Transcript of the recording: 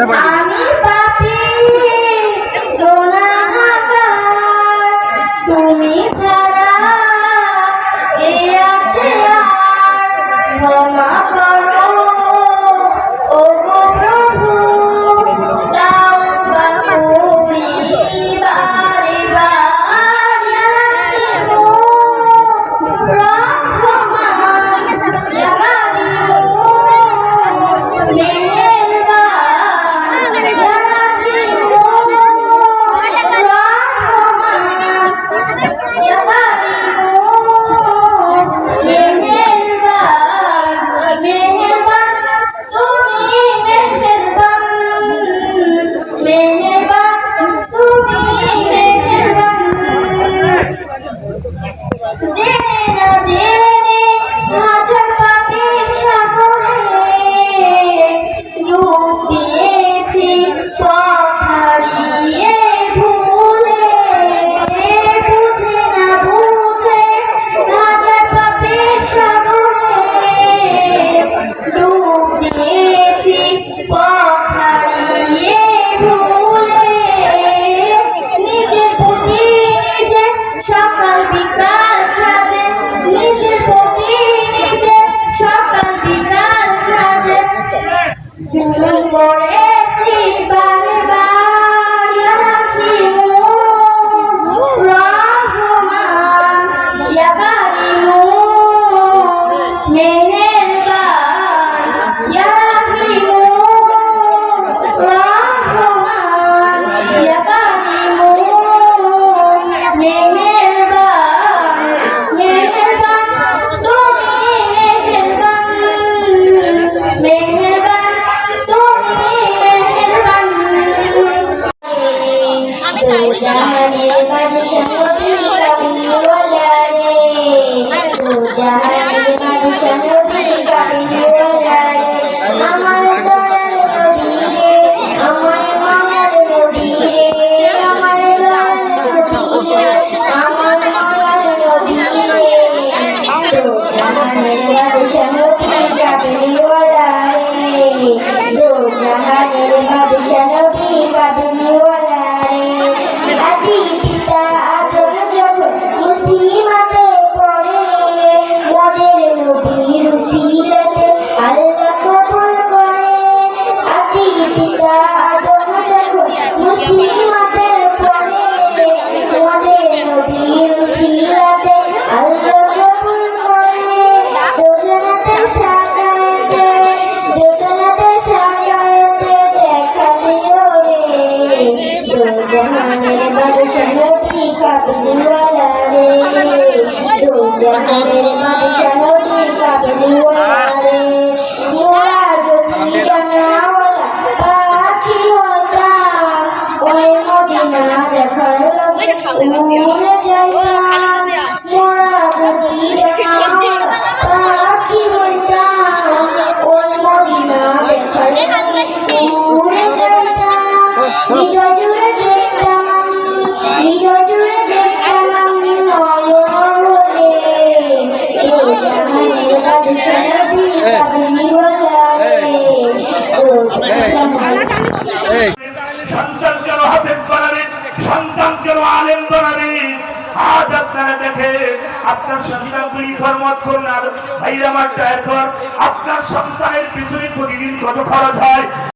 என்ன பண்ணி তিনজন পর Oh. আপনার সন্তানের পিছনে প্রতিদিন কত খরচ হয়?